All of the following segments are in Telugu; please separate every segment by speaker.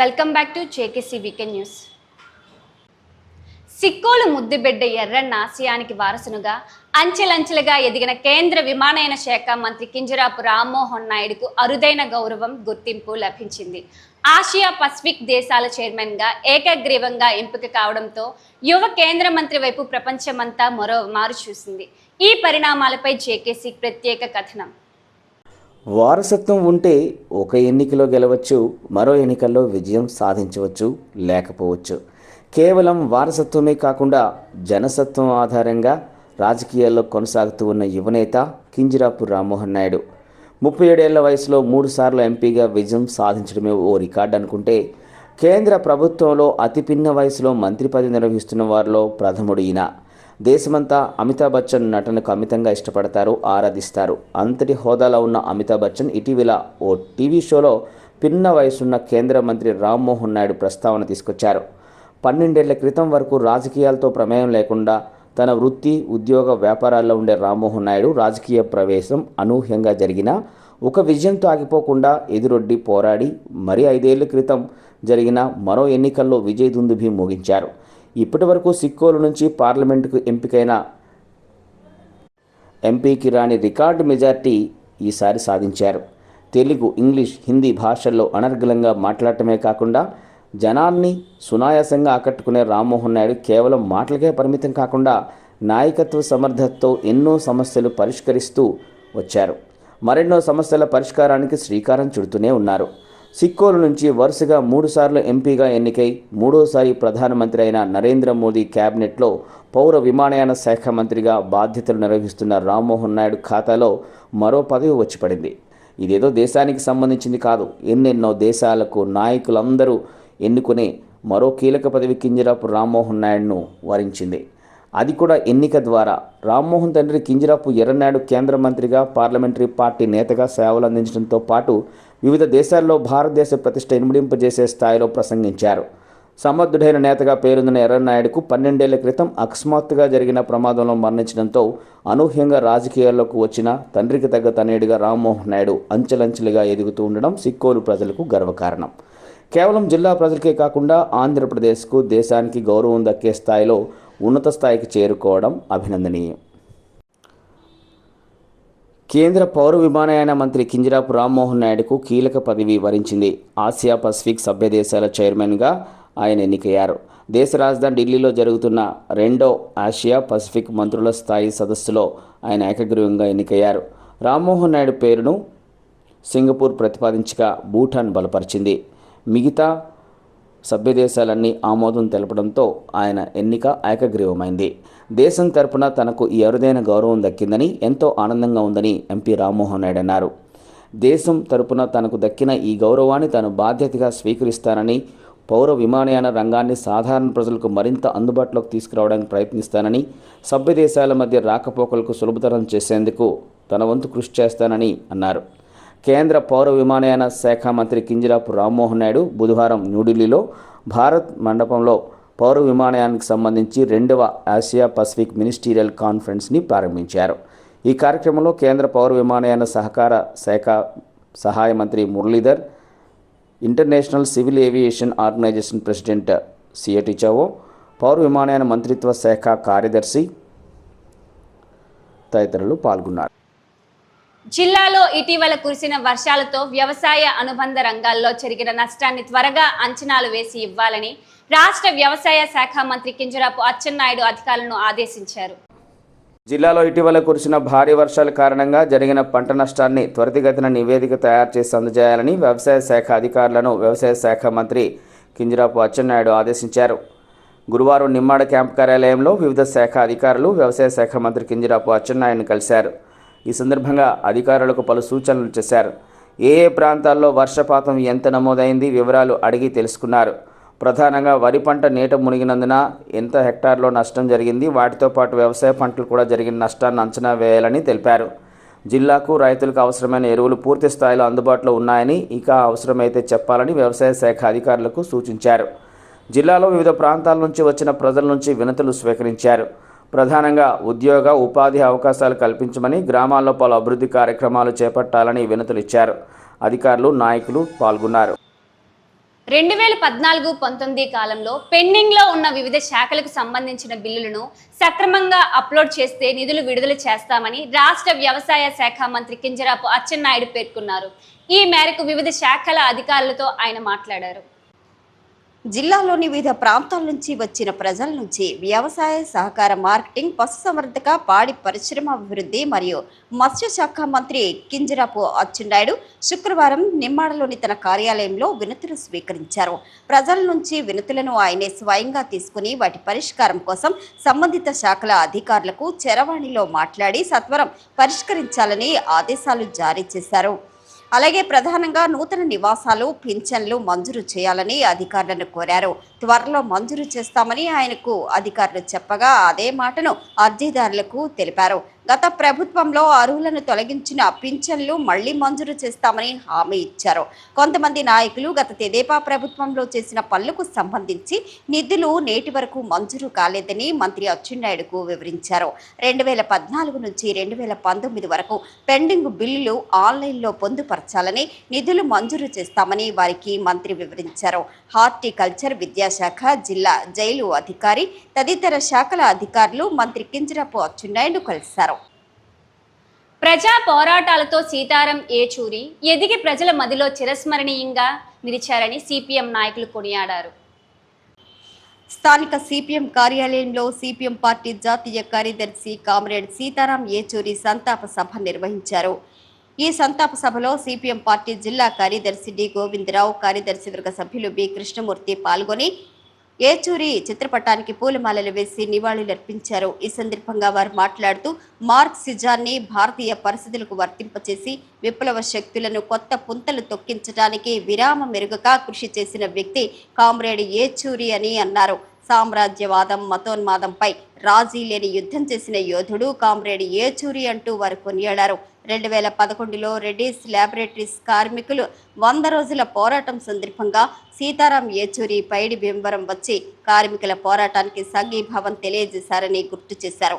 Speaker 1: Welcome back to JKC weekend news Sikkolu ముద్దుబిడ్డ ఎర్రన్న ఆసియానికి వారసునుగా అంచెలంచెలుగా ఎదిగిన కేంద్ర విమానయాన శాఖ మంత్రి కింజరాపు రామ్మోహన్ నాయుడుకు అరుదైన గౌరవం గుర్తింపు లభించింది ఆసియా పసిఫిక్ దేశాల చైర్మన్గా ఏకగ్రీవంగా ఎంపిక కావడంతో యువ కేంద్ర మంత్రి వైపు ప్రపంచమంతా మరో మారు చూసింది ఈ పరిణామాలపై జేకేసీ ప్రత్యేక కథనం
Speaker 2: వారసత్వం ఉంటే ఒక ఎన్నికలో గెలవచ్చు మరో ఎన్నికల్లో విజయం సాధించవచ్చు లేకపోవచ్చు కేవలం వారసత్వమే కాకుండా జనసత్వం ఆధారంగా రాజకీయాల్లో కొనసాగుతూ ఉన్న యువనేత కింజిరాపు రామ్మోహన్ నాయుడు ముప్పై ఏడేళ్ల వయసులో మూడుసార్లు ఎంపీగా విజయం సాధించడమే ఓ రికార్డు అనుకుంటే కేంద్ర ప్రభుత్వంలో అతి పిన్న వయసులో మంత్రి పదవి నిర్వహిస్తున్న వారిలో ప్రథముడు ఈయన దేశమంతా అమితాబ్ బచ్చన్ నటనకు అమితంగా ఇష్టపడతారు ఆరాధిస్తారు అంతటి హోదాలో ఉన్న అమితాబ్ బచ్చన్ ఇటీవల ఓ టీవీ షోలో పిన్న వయసున్న కేంద్ర మంత్రి రామ్మోహన్ నాయుడు ప్రస్తావన తీసుకొచ్చారు పన్నెండేళ్ల క్రితం వరకు రాజకీయాలతో ప్రమేయం లేకుండా తన వృత్తి ఉద్యోగ వ్యాపారాల్లో ఉండే రామ్మోహన్ నాయుడు రాజకీయ ప్రవేశం అనూహ్యంగా జరిగినా ఒక విజయంతో ఆగిపోకుండా ఎదురొడ్డి పోరాడి మరీ ఐదేళ్ల క్రితం జరిగిన మరో ఎన్నికల్లో విజయ దుందుభి ముగించారు ఇప్పటి వరకు సిక్కోలు నుంచి పార్లమెంటుకు ఎంపికైన ఎంపీకి రాని రికార్డు మెజార్టీ ఈసారి సాధించారు తెలుగు ఇంగ్లీష్ హిందీ భాషల్లో అనర్గలంగా మాట్లాడటమే కాకుండా జనాన్ని సునాయాసంగా ఆకట్టుకునే రామ్మోహన్ నాయుడు కేవలం మాటలకే పరిమితం కాకుండా నాయకత్వ సమర్థతతో ఎన్నో సమస్యలు పరిష్కరిస్తూ వచ్చారు మరెన్నో సమస్యల పరిష్కారానికి శ్రీకారం చుడుతూనే ఉన్నారు సిక్కోలు నుంచి వరుసగా మూడుసార్లు ఎంపీగా ఎన్నికై మూడోసారి ప్రధానమంత్రి అయిన నరేంద్ర మోదీ క్యాబినెట్లో పౌర విమానయాన శాఖ మంత్రిగా బాధ్యతలు నిర్వహిస్తున్న రామ్మోహన్ నాయుడు ఖాతాలో మరో పదవి వచ్చిపడింది ఇదేదో దేశానికి సంబంధించింది కాదు ఎన్నెన్నో దేశాలకు నాయకులందరూ ఎన్నుకునే మరో కీలక పదవి కింజరాపు రామ్మోహన్ నాయుడును వరించింది అది కూడా ఎన్నిక ద్వారా రామ్మోహన్ తండ్రి కింజరాపు ఎర్రనాయుడు కేంద్ర మంత్రిగా పార్లమెంటరీ పార్టీ నేతగా సేవలు అందించడంతో పాటు వివిధ దేశాల్లో భారతదేశ ప్రతిష్ట ఇనుమడింపజేసే స్థాయిలో ప్రసంగించారు సమర్థుడైన నేతగా పేరొందిన నాయుడుకు పన్నెండేళ్ల క్రితం అకస్మాత్తుగా జరిగిన ప్రమాదంలో మరణించడంతో అనూహ్యంగా రాజకీయాల్లోకి వచ్చిన తండ్రికి తగ్గ తనేడుగా రామ్మోహన్ నాయుడు అంచెలంచెలుగా ఎదుగుతూ ఉండడం సిక్కోలు ప్రజలకు గర్వకారణం కేవలం జిల్లా ప్రజలకే కాకుండా ఆంధ్రప్రదేశ్కు దేశానికి గౌరవం దక్కే స్థాయిలో ఉన్నత స్థాయికి చేరుకోవడం అభినందనీయం కేంద్ర పౌర విమానయాన మంత్రి కింజరాపు రామ్మోహన్ నాయుడుకు కీలక పదవి వరించింది ఆసియా పసిఫిక్ సభ్య దేశాల చైర్మన్గా ఆయన ఎన్నికయ్యారు దేశ రాజధాని ఢిల్లీలో జరుగుతున్న రెండో ఆసియా పసిఫిక్ మంత్రుల స్థాయి సదస్సులో ఆయన ఏకగ్రీవంగా ఎన్నికయ్యారు రామ్మోహన్ నాయుడు పేరును సింగపూర్ ప్రతిపాదించగా భూటాన్ బలపరిచింది మిగతా సభ్యదేశాలన్నీ ఆమోదం తెలపడంతో ఆయన ఎన్నిక ఏకగ్రీవమైంది దేశం తరపున తనకు ఈ అరుదైన గౌరవం దక్కిందని ఎంతో ఆనందంగా ఉందని ఎంపీ రామ్మోహన్ నాయుడు అన్నారు దేశం తరపున తనకు దక్కిన ఈ గౌరవాన్ని తాను బాధ్యతగా స్వీకరిస్తానని పౌర విమానయాన రంగాన్ని సాధారణ ప్రజలకు మరింత అందుబాటులోకి తీసుకురావడానికి ప్రయత్నిస్తానని సభ్య దేశాల మధ్య రాకపోకలకు సులభతరం చేసేందుకు తన వంతు కృషి చేస్తానని అన్నారు కేంద్ర పౌర విమానయాన శాఖ మంత్రి కింజరాపు రామ్మోహన్ నాయుడు బుధవారం న్యూఢిల్లీలో భారత్ మండపంలో పౌర విమానయానికి సంబంధించి రెండవ ఆసియా పసిఫిక్ మినిస్టీరియల్ కాన్ఫరెన్స్ని ప్రారంభించారు ఈ కార్యక్రమంలో కేంద్ర పౌర విమానయాన సహకార శాఖ సహాయ మంత్రి Muralidhar international civil aviation organization president సియటి చావో పౌర విమానయాన మంత్రిత్వ శాఖ కార్యదర్శి తదితరులు పాల్గొన్నారు
Speaker 1: జిల్లాలో ఇటీవల కురిసిన వర్షాలతో వ్యవసాయ అనుబంధ రంగాల్లో జరిగిన నష్టాన్ని త్వరగా అంచనాలు వేసి ఇవ్వాలని రాష్ట్ర వ్యవసాయ శాఖ మంత్రి కింజరాపు అచ్చెన్నాయుడు అధికారులను ఆదేశించారు
Speaker 2: జిల్లాలో ఇటీవల కురిసిన భారీ వర్షాల కారణంగా జరిగిన పంట నష్టాన్ని త్వరితగతిన నివేదిక తయారు చేసి అందజేయాలని వ్యవసాయ శాఖ అధికారులను వ్యవసాయ శాఖ మంత్రి కింజరాపు అచ్చెన్నాయుడు ఆదేశించారు గురువారం నిమ్మాడ క్యాంప్ కార్యాలయంలో వివిధ శాఖ అధికారులు వ్యవసాయ శాఖ మంత్రి కింజరాపు అచ్చెన్నాయుడిని కలిశారు ఈ సందర్భంగా అధికారులకు పలు సూచనలు చేశారు ఏ ఏ ప్రాంతాల్లో వర్షపాతం ఎంత నమోదైంది వివరాలు అడిగి తెలుసుకున్నారు ప్రధానంగా వరి పంట నీట మునిగినందున ఎంత హెక్టార్లో నష్టం జరిగింది వాటితో పాటు వ్యవసాయ పంటలు కూడా జరిగిన నష్టాన్ని అంచనా వేయాలని తెలిపారు జిల్లాకు రైతులకు అవసరమైన ఎరువులు పూర్తి స్థాయిలో అందుబాటులో ఉన్నాయని ఇక అవసరమైతే చెప్పాలని వ్యవసాయ శాఖ అధికారులకు సూచించారు జిల్లాలో వివిధ ప్రాంతాల నుంచి వచ్చిన ప్రజల నుంచి వినతులు స్వీకరించారు ప్రధానంగా ఉద్యోగ ఉపాధి అవకాశాలు కల్పించమని గ్రామాల్లో పలు అభివృద్ధి కార్యక్రమాలు చేపట్టాలని వినతులిచ్చారు అధికారులు నాయకులు పాల్గొన్నారు
Speaker 1: రెండు వేల పద్నాలుగు పంతొమ్మిది కాలంలో పెండింగ్లో ఉన్న వివిధ శాఖలకు సంబంధించిన బిల్లులను సక్రమంగా అప్లోడ్ చేస్తే నిధులు విడుదల చేస్తామని రాష్ట్ర వ్యవసాయ శాఖ మంత్రి కింజరాపు అచ్చెన్నాయుడు పేర్కొన్నారు ఈ మేరకు వివిధ శాఖల అధికారులతో ఆయన మాట్లాడారు
Speaker 3: జిల్లాలోని వివిధ ప్రాంతాల నుంచి వచ్చిన ప్రజల నుంచి వ్యవసాయ సహకార మార్కెటింగ్ పశుసంవర్ధక పాడి పరిశ్రమ అభివృద్ధి మరియు మత్స్య శాఖ మంత్రి కింజరాపు అచ్చెన్నాయుడు శుక్రవారం నిమ్మాడలోని తన కార్యాలయంలో వినతులు స్వీకరించారు ప్రజల నుంచి వినతులను ఆయనే స్వయంగా తీసుకుని వాటి పరిష్కారం కోసం సంబంధిత శాఖల అధికారులకు చరవాణిలో మాట్లాడి సత్వరం పరిష్కరించాలని ఆదేశాలు జారీ చేశారు అలాగే ప్రధానంగా నూతన నివాసాలు పింఛన్లు మంజూరు చేయాలని అధికారులను కోరారు త్వరలో మంజూరు చేస్తామని ఆయనకు అధికారులు చెప్పగా అదే మాటను అర్జీదారులకు తెలిపారు గత ప్రభుత్వంలో అర్హులను తొలగించిన పింఛన్లు మళ్లీ మంజూరు చేస్తామని హామీ ఇచ్చారు కొంతమంది నాయకులు గత తెదేపా ప్రభుత్వంలో చేసిన పనులకు సంబంధించి నిధులు నేటి వరకు మంజూరు కాలేదని మంత్రి అచ్చెన్నాయుడుకు వివరించారు రెండు వేల పద్నాలుగు నుంచి రెండు వేల పంతొమ్మిది వరకు పెండింగ్ బిల్లులు ఆన్లైన్లో పొందుపరచాలని నిధులు మంజూరు చేస్తామని వారికి మంత్రి వివరించారు హార్టికల్చర్ విద్యాశాఖ జిల్లా జైలు అధికారి తదితర శాఖల అధికారులు మంత్రి కింజరాపు అచ్చెన్నాయుడు కలిశారు
Speaker 1: ప్రజా పోరాటాలతో సీతారాం ఏచూరి ఎదిగి ప్రజల మదిలో చిరస్మరణీయంగా నిలిచారని సిపిఎం నాయకులు కొనియాడారు
Speaker 3: స్థానిక సిపిఎం కార్యాలయంలో సిపిఎం పార్టీ జాతీయ కార్యదర్శి కామ్రేడ్ సీతారాం ఏచూరి సంతాప సభ నిర్వహించారు ఈ సంతాప సభలో సిపిఎం పార్టీ జిల్లా కార్యదర్శి డి గోవిందరావు కార్యదర్శి వర్గ సభ్యులు బి కృష్ణమూర్తి పాల్గొని ఏచూరి చిత్రపటానికి పూలమాలలు వేసి నివాళులర్పించారు ఈ సందర్భంగా వారు మాట్లాడుతూ మార్క్ సిజాన్ని భారతీయ పరిస్థితులకు వర్తింపచేసి విప్లవ శక్తులను కొత్త పుంతలు తొక్కించడానికి విరామ మెరుగక కృషి చేసిన వ్యక్తి కామ్రేడ్ ఏచూరి అని అన్నారు సామ్రాజ్యవాదం మతోన్మాదంపై రాజీ లేని యుద్ధం చేసిన యోధుడు కామ్రేడ్ ఏచూరి అంటూ వారు కొనియాడారు రెండు వేల పదకొండులో రెడ్డిస్ ల్యాబొరేటరీస్ కార్మికులు వంద రోజుల పోరాటం సందర్భంగా సీతారాం ఏచూరి పైడి బింబరం వచ్చి కార్మికుల పోరాటానికి సంఘీభావం తెలియజేశారని గుర్తు చేశారు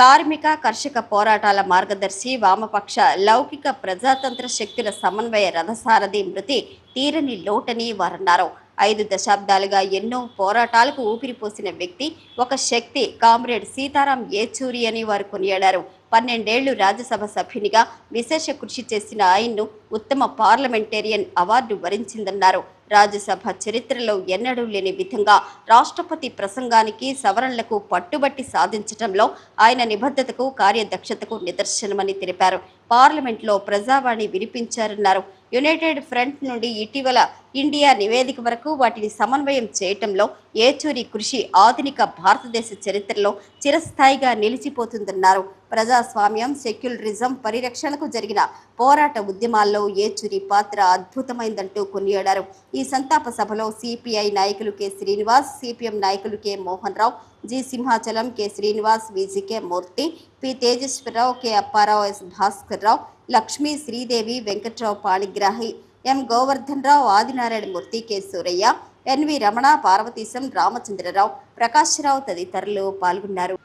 Speaker 3: కార్మిక కర్షక పోరాటాల మార్గదర్శి వామపక్ష లౌకిక ప్రజాతంత్ర శక్తుల సమన్వయ రథసారథి మృతి తీరని లోటని వారన్నారు ఐదు దశాబ్దాలుగా ఎన్నో పోరాటాలకు ఊపిరిపోసిన వ్యక్తి ఒక శక్తి కామ్రేడ్ సీతారాం ఏచూరి అని వారు కొనియాడారు పన్నెండేళ్లు రాజ్యసభ సభ్యునిగా విశేష కృషి చేసిన ఆయన్ను ఉత్తమ పార్లమెంటేరియన్ అవార్డు వరించిందన్నారు రాజ్యసభ చరిత్రలో ఎన్నడూ లేని విధంగా రాష్ట్రపతి ప్రసంగానికి సవరణలకు పట్టుబట్టి సాధించడంలో ఆయన నిబద్ధతకు కార్యదక్షతకు నిదర్శనమని తెలిపారు పార్లమెంట్లో ప్రజావాణి వినిపించారన్నారు యునైటెడ్ ఫ్రంట్ నుండి ఇటీవల ఇండియా నివేదిక వరకు వాటిని సమన్వయం చేయటంలో ఏచూరి కృషి ఆధునిక భారతదేశ చరిత్రలో చిరస్థాయిగా నిలిచిపోతుందన్నారు ప్రజాస్వామ్యం సెక్యులరిజం పరిరక్షణకు జరిగిన పోరాట ఉద్యమాల్లో ఏచూరి పాత్ర అద్భుతమైందంటూ కొనియాడారు ఈ సంతాప సభలో సిపిఐ నాయకులు కె శ్రీనివాస్ సిపిఎం నాయకులు K Mohan Rao G Simhachalam K Srinivas VGK Murthy P Tejeswararao K Apparao S Bhaskar Rao Lakshmi Sridevi Venkatrao Panigrahi M Govardhan Rao Murthy K Suraiah NV Ramana Parvateesam Ramachandrarao Prakashrao తదితరులు పాల్గొన్నారు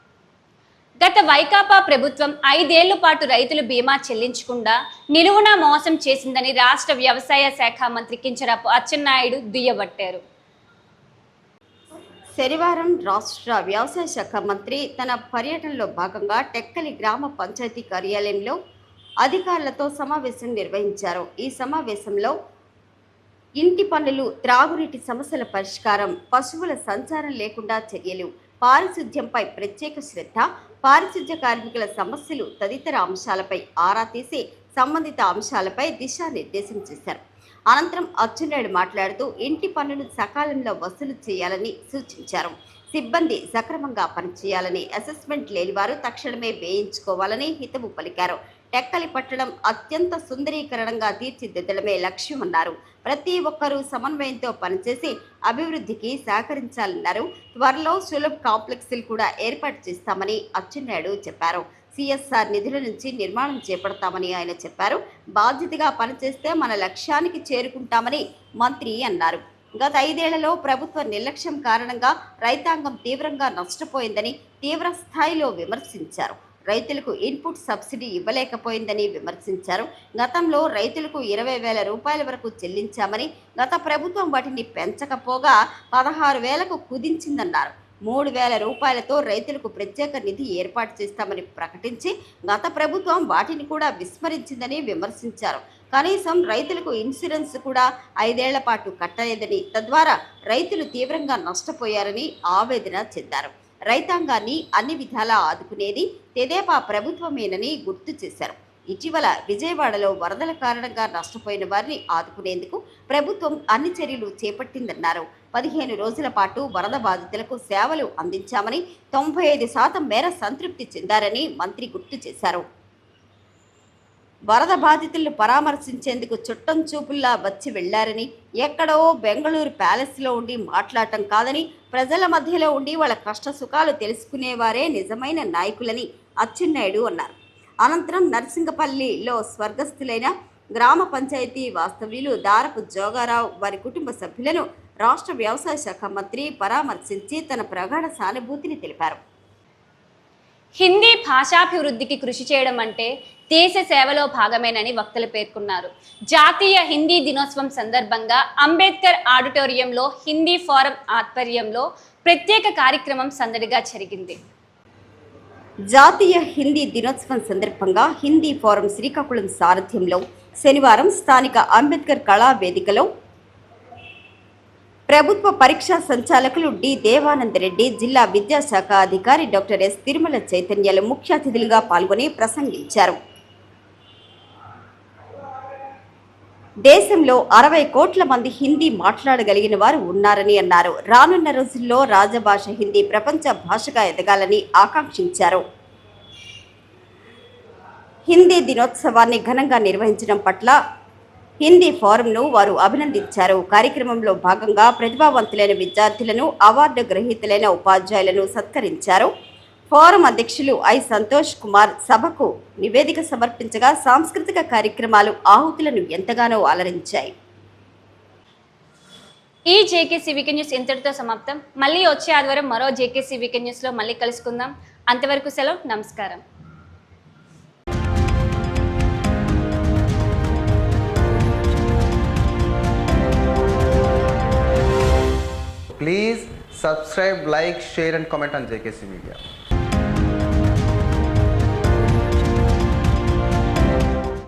Speaker 1: గత వైకాపా ప్రభుత్వం ఐదేళ్ల పాటు రైతులు బీమా చెల్లించకుండా నిలువున మోసం చేసిందని రాష్ట్ర వ్యవసాయ శాఖ మంత్రి కించరాపు అచ్చెన్నాయుడు దుయ్యబట్టారు
Speaker 3: శనివారం రాష్ట్ర వ్యవసాయ శాఖ మంత్రి తన పర్యటనలో భాగంగా టెక్కలి గ్రామ పంచాయతీ కార్యాలయంలో అధికారులతో సమావేశం నిర్వహించారు ఈ సమావేశంలో ఇంటి పనులు త్రాగునీటి సమస్యల పరిష్కారం పశువుల సంచారం లేకుండా చర్యలు పారిశుధ్యంపై ప్రత్యేక శ్రద్ధ పారిశుధ్య కార్మికుల సమస్యలు తదితర అంశాలపై ఆరా తీసి సంబంధిత అంశాలపై దిశానిర్దేశం చేశారు అనంతరం అచ్చెన్నాయుడు మాట్లాడుతూ ఇంటి పనులు సకాలంలో వసూలు చేయాలని సూచించారు సిబ్బంది సక్రమంగా పనిచేయాలని అసెస్మెంట్ లేని వారు తక్షణమే వేయించుకోవాలని హితవు పలికారు టెక్కలి పట్టడం అత్యంత సుందరీకరణంగా తీర్చిదిద్దడమే లక్ష్యం అన్నారు ప్రతి ఒక్కరూ సమన్వయంతో పనిచేసి అభివృద్ధికి సహకరించాలన్నారు త్వరలో సులభ్ కాంప్లెక్స్లు కూడా ఏర్పాటు చేస్తామని అచ్చెన్నాయుడు చెప్పారు సిఎస్ఆర్ నిధుల నుంచి నిర్మాణం చేపడతామని ఆయన చెప్పారు బాధ్యతగా పనిచేస్తే మన లక్ష్యానికి చేరుకుంటామని మంత్రి అన్నారు గత ఐదేళ్లలో ప్రభుత్వ నిర్లక్ష్యం కారణంగా రైతాంగం తీవ్రంగా నష్టపోయిందని తీవ్ర స్థాయిలో విమర్శించారు రైతులకు ఇన్పుట్ సబ్సిడీ ఇవ్వలేకపోయిందని విమర్శించారు గతంలో రైతులకు ఇరవై వేల రూపాయల వరకు చెల్లించామని గత ప్రభుత్వం వాటిని పెంచకపోగా పదహారు వేలకు కుదించిందన్నారు మూడు వేల రూపాయలతో రైతులకు ప్రత్యేక నిధి ఏర్పాటు చేస్తామని ప్రకటించి గత ప్రభుత్వం వాటిని కూడా విస్మరించిందని విమర్శించారు కనీసం రైతులకు ఇన్సూరెన్స్ కూడా ఐదేళ్ల పాటు కట్టలేదని తద్వారా రైతులు తీవ్రంగా నష్టపోయారని ఆవేదన చెందారు రైతాంగాన్ని అన్ని విధాలా ఆదుకునేది తెదేపా ప్రభుత్వమేనని గుర్తు చేశారు ఇటీవల విజయవాడలో వరదల కారణంగా నష్టపోయిన వారిని ఆదుకునేందుకు ప్రభుత్వం అన్ని చర్యలు చేపట్టిందన్నారు పదిహేను రోజుల పాటు వరద బాధితులకు సేవలు అందించామని తొంభై ఐదు శాతం మేర సంతృప్తి చెందారని మంత్రి గుర్తు చేశారు వరద బాధితులను పరామర్శించేందుకు చుట్టం చూపుల్లా వచ్చి వెళ్లారని ఎక్కడో బెంగళూరు ప్యాలెస్లో ఉండి మాట్లాడటం కాదని ప్రజల మధ్యలో ఉండి వాళ్ళ కష్ట సుఖాలు తెలుసుకునేవారే నిజమైన నాయకులని అచ్చెన్నాయుడు అన్నారు అనంతరం నర్సింగపల్లిలో స్వర్గస్థులైన గ్రామ పంచాయతీ వాస్తవ్యులు దారపు జోగారావు వారి కుటుంబ సభ్యులను రాష్ట్ర వ్యవసాయ శాఖ మంత్రి పరామర్శించి తన ప్రగాఢ సానుభూతిని తెలిపారు
Speaker 1: హిందీ భాషాభివృద్ధికి కృషి చేయడం అంటే దేశ సేవలో భాగమేనని వక్తలు పేర్కొన్నారు జాతీయ హిందీ దినోత్సవం సందర్భంగా అంబేద్కర్ ఆడిటోరియంలో హిందీ ఫోరం ఆధ్వర్యంలో ప్రత్యేక కార్యక్రమం సందడిగా జరిగింది
Speaker 3: జాతీయ హిందీ దినోత్సవం సందర్భంగా హిందీ ఫోరం శ్రీకాకుళం సారథ్యంలో శనివారం స్థానిక అంబేద్కర్ కళా వేదికలో ప్రభుత్వ పరీక్షా సంచాలకులు డి దేవానందరెడ్డి జిల్లా విద్యాశాఖ అధికారి డాక్టర్ ఎస్ తిరుమల చైతన్యలు ముఖ్య అతిథులుగా పాల్గొని ప్రసంగించారు దేశంలో అరవై కోట్ల మంది హిందీ మాట్లాడగలిగిన వారు ఉన్నారని అన్నారు రానున్న రోజుల్లో రాజభాష హిందీ ప్రపంచ భాషగా ఎదగాలని ఆకాంక్షించారు హిందీ దినోత్సవాన్ని ఘనంగా నిర్వహించడం పట్ల హిందీ ఫోరంను వారు అభినందించారు కార్యక్రమంలో భాగంగా ప్రతిభావంతులైన విద్యార్థులను అవార్డు గ్రహీతులైన ఉపాధ్యాయులను సత్కరించారు ఫోరం అధ్యక్షులు ఐ సంతోష్ కుమార్ సభకు నివేదిక సమర్పించగా సాంస్కృతిక కార్యక్రమాలు ఆహుతులను ఎంతగానో అలరించాయి
Speaker 1: ఈ జేకేసీ వీకెండ్ న్యూస్ ఇంతటితో సమాప్తం మళ్ళీ వచ్చే ఆదివారం మరో జేకేసీ వీకెండ్ న్యూస్లో మళ్ళీ కలుసుకుందాం అంతవరకు సెలవు నమస్కారం
Speaker 4: Please subscribe, like, share and comment on JKC Media.